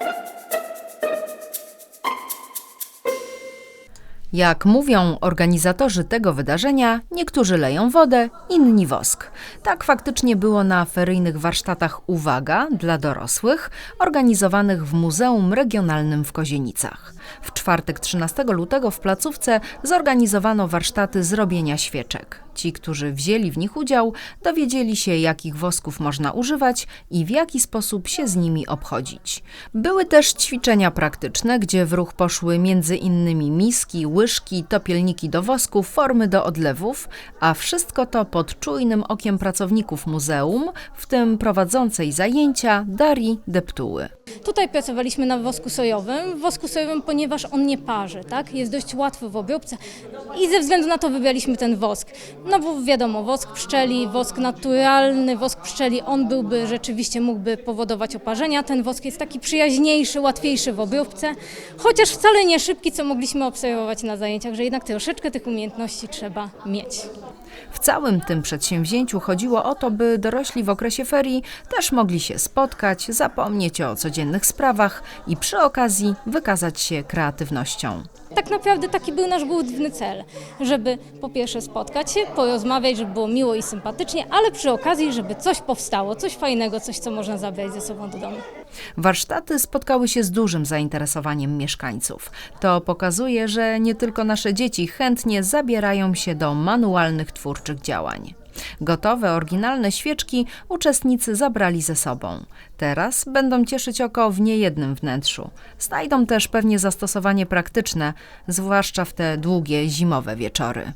Thank you. Jak mówią organizatorzy tego wydarzenia, niektórzy leją wodę, inni wosk. Tak faktycznie było na feryjnych warsztatach Uwaga dla dorosłych, organizowanych w Muzeum Regionalnym w Kozienicach. W czwartek 13 lutego w placówce zorganizowano warsztaty zrobienia świeczek. Ci, którzy wzięli w nich udział, dowiedzieli się, jakich wosków można używać i w jaki sposób się z nimi obchodzić. Były też ćwiczenia praktyczne, gdzie w ruch poszły między innymi miski, łyżki, topielniki do wosków, formy do odlewów, a wszystko to pod czujnym okiem pracowników muzeum, w tym prowadzącej zajęcia Darii Deptuły. Tutaj pracowaliśmy na wosku sojowym. Wosku sojowym, ponieważ on nie parzy, tak? Jest dość łatwy w obróbce i ze względu na to wybraliśmy ten wosk. No bo wiadomo, wosk pszczeli, wosk naturalny, wosk pszczeli, on byłby rzeczywiście mógłby powodować oparzenia. Ten wosk jest taki przyjaźniejszy, łatwiejszy w obróbce, chociaż wcale nie szybki, co mogliśmy obserwować na zajęciach, że jednak troszeczkę tych umiejętności trzeba mieć. W całym tym przedsięwzięciu chodziło o to, by dorośli w okresie ferii też mogli się spotkać, zapomnieć o codziennych sprawach i przy okazji wykazać się kreatywnością. Tak naprawdę taki był nasz główny cel, żeby po pierwsze spotkać się, porozmawiać, żeby było miło i sympatycznie, ale przy okazji, żeby coś powstało, coś fajnego, coś, co można zabrać ze sobą do domu. Warsztaty spotkały się z dużym zainteresowaniem mieszkańców. To pokazuje, że nie tylko nasze dzieci chętnie zabierają się do manualnych twórczych działań. Gotowe, oryginalne świeczki uczestnicy zabrali ze sobą. Teraz będą cieszyć oko w niejednym wnętrzu. Znajdą też pewnie zastosowanie praktyczne, zwłaszcza w te długie zimowe wieczory.